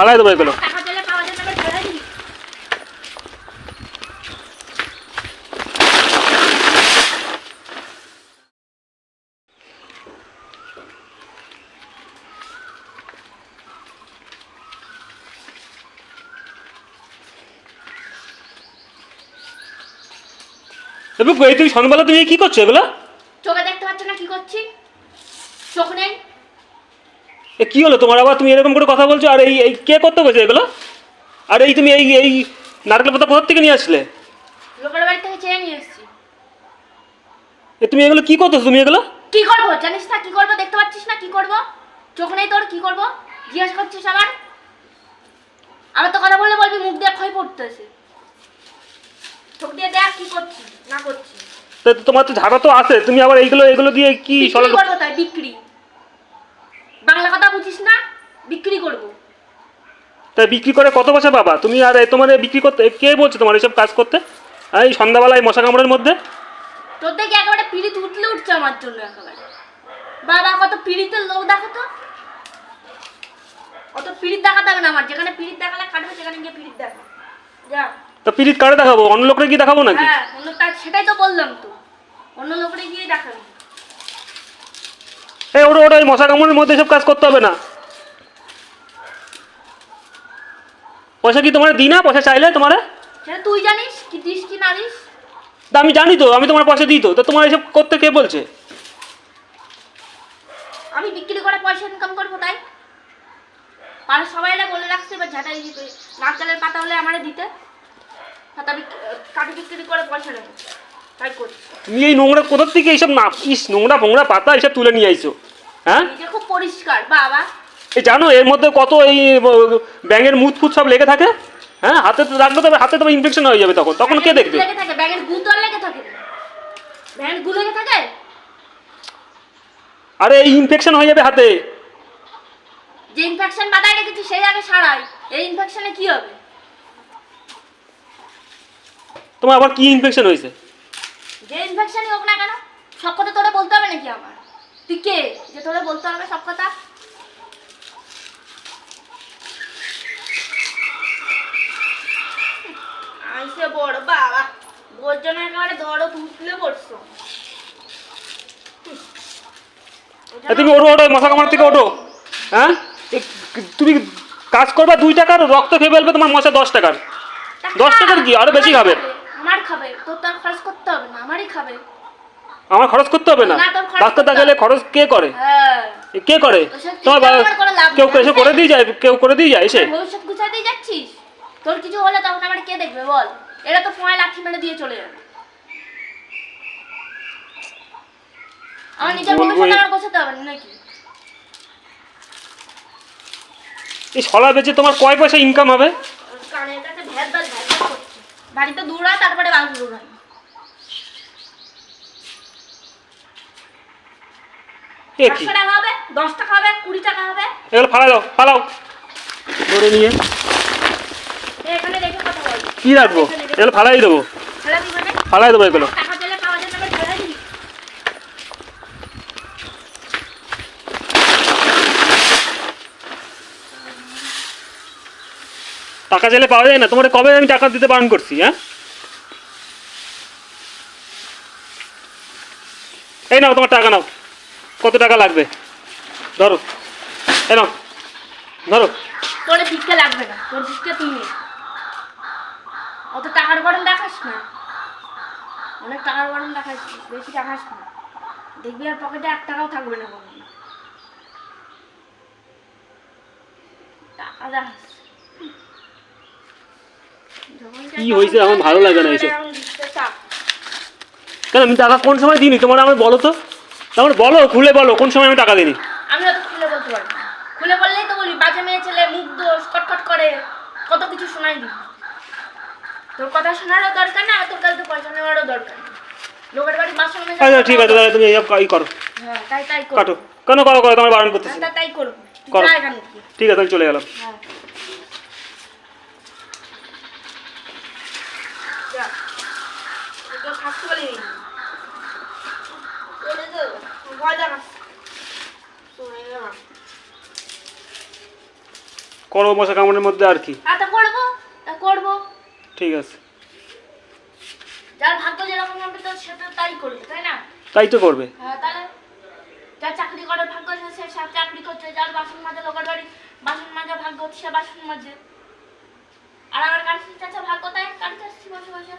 ফালাই দেবো এগুলো। তুমি সন্ধ্যাবেলা তুমি কি করছ এগুলো? চোখে দেখতে পাচ্ছ না কি করছি? চোখ নেই? এ কি হলো তোমার? আবার তুমি এরকম করে কথা বলছো? আর এই এই কে করতে গেছে এগুলো? আর এই তুমি এই এই নারকেল পাতা কোথা থেকে নিয়ে আসলে? লোকের বাড়ি থেকে চেয়ে নিয়ে এসেছি। এ তুমি এগুলো কি করতেছো তুমি এগুলো? কি করব? জানিস না কি করব? দেখতে পাচ্ছিস না কি করব? চোখ নেই তোর কি করব? জিজ্ঞাসা করছিস আবার? আবার তো কথা বললে বলবি মুখ দিয়ে ক্ষয় পড়তেছে। চোখ দিয়ে দেখ কি করছি না করছি তো তোমার তো ঝাড়া তো আছে তুমি আবার এইগুলো এগুলো দিয়ে কি বিক্রি করব তাই বিক্রি বাংলা কথা বুঝিস না বিক্রি করব তাই বিক্রি করে কত পয়সা পাবা? তুমি আর এ তোমার বিক্রি করতে কে বলছে তোমার এইসব কাজ করতে? এই সন্ধ্যাবেলায় মশা কামড়ের মধ্যে? তোর দেখে একেবারে পিড়িত উঠলে উঠছে আমার জন্য একেবারে? বাবা কত পিড়িতের লোক দেখো তো। অত পিড়িত দেখাতে হবে না আমার। যেখানে পিড়িত দেখালে কাটবে সেখানে গিয়ে পিড়িত দেখো যা। তা পিরিত কারে দেখাবো? অন্য লোকরে কি দেখাবো নাকি? হ্যাঁ অন্য তার সেটাই তো বললাম তো। অন্য লোকের গিয়ে দেখাবি। এই ওটা ওটা মশা কামড়ের মধ্যে সব কাজ করতে হবে না। পয়সা কি তোমার দিই না? পয়সা চাইলে তোমার? তুই জানিস কি দিস কি না দিস? আমি জানি তো আমি তোমার পয়সা দিই তো। তা তোমার এসব করতে কে বলছে? আমি বিক্রি করে পয়সা ইনকাম করব তাই। আর সবাই বলে রাখছে এবার ঝাঁটাই দিতে নারকেলের পাতা হলে আমারে দিতে। বিক- কাঠি বিক্রি করে পয়সা নেব তাই করছি। তুমি এই নোংরা কোথার থেকে এইসব না ইস নোংরা ফোংরা পাতা এইসব তুলে নিয়ে আইছো? হ্যাঁ? খুব পরিষ্কার বাবা। এই জানো এর মধ্যে কত এই ব্যাঙের মুত ফুত সব লেগে থাকে? হ্যাঁ হাতে তো রাখলে তবে হাতে তবে ইনফেকশন হয়ে যাবে তখন। তখন কে দেখবে? আরে এই ইনফেকশন হয়ে যাবে হাতে। যে ইনফেকশন বাধায় রেখেছি সেই আগে সারাই। এই ইনফেকশনে কি হবে? তোমার আবার কি ইনফেকশন হয়েছে? যে ইনফেকশনই হোক না কেন সব কথা তোরে বলতে হবে নাকি আমার? তুই কে? যে তোরে বলতে হবে সব কথা আইসে বড় বাবা বোর জন্য একেবারে ধরো তুলে পড়ছো। তুমি ওঠো ওঠো মশা কামড় থেকে ওঠো। হ্যাঁ? তুমি কাজ করবা দুই টাকার রক্ত খেয়ে ফেলবে তোমার মশা দশ টাকার। দশ টাকার কি? আরও বেশি খাবে। আমার খাবে তোর তো আর খরচ করতে হবে না আমারই খাবে। আমার খরচ করতে হবে না? ডাক্তার দেখালে খরচ কে করে? হ্যাঁ। কে করে? তোমার আমার কেউ এসে করে দিয়ে যায় কেউ করে দিয়ে যায় এসে। ভবিষ্যৎ গুছাতেই যাচ্ছিস? তোর কিছু হলে তখন আবার কে দেখবে বল? এরা তো ফোনে লাঠি মেরে দিয়ে চলে যাবে। আমার নিজের এ- আমার গোছাতে হবে না নাকি? এই শলা বেচে তোমার কয় পয়সা ইনকাম হবে? কানের কাছে ভ্যাদ ভ্যাদ ভ্যাদ ভ্যাদ করছে। বাড়িতে দৌড়া তারপরে বাড়ি দৌড়াই এ টাকা হবে দশ টাকা হবে কুড়ি টাকা হবে। এগুলো ফালা দাও ফালাও। ধরে নিয়ে এ, এখানে রেখে কথা বল কি রাখব? এগুলো ফালাই দেবো। ফেলে ফালাই দেবো এগুলো। টাকা চাইলে পাওয়া যায় না? তোমার কবে আমি টাকা দিতে বারণ করছি হ্যাঁ? এই নাও, তোমার টাকা নাও। কত টাকা লাগবে? ধরো। এই নাও। ধরো। তোর লাগবে না। তোর টাকার গরম দেখাস না। অনেক টাকার গরম দেখাস বেশি দেখাস না। দেখবি আর পকেটে এক টাকাও থাকবে না কোনো টাকা দেখাস। কি হয়েছে? আমার ভালো লাগে না এইসব। এখন দিচ্ছে চাপ। কেন আমি টাকা কোন সময় দিইনি? তোমার আমার বলো তো। আমার বলো খুলে বলো কোন সময় আমি টাকা দিইনি? আমি খুলে বলতে পারব খুলে বললেই তো বলি বাজে মেয়ে ছেলে মুখ দোষ কটকট করে কত কিছু শোনাই দিই তোর কথা শোনারও দরকার না তোর কাছে তো পয়সা নেওয়ারও দরকার লোকের বাড়ি আচ্ছা ঠিক আছে তাহলে তুমি এই করো। হ্যাঁ তাই তাই করব কাটো। কেন করো করো তোমার বারণ করতেছি। হ্যাঁ, তাই করো। ঠিক আছে আমি চলে গেলাম। হ্যাঁ। করব মশা কামড়ের মধ্যে আর কি। তা করব। তা করব। ঠিক আছে। যার ভাগ্য যেরকম হবে তো সেটা তাই করবে তাই না? তাই তো করবে। হ্যাঁ তাহলে যার চাকরি করার ভাগ্য আছে সে সব চাকরি করছে যার বাসন মাজা লোকের বাড়ি বাসন মাজা ভাগ্য সে বাসন মাজে। আর আমার কাছে চাচা ভাগ্য তাই কাছে আসছি বসে বসে।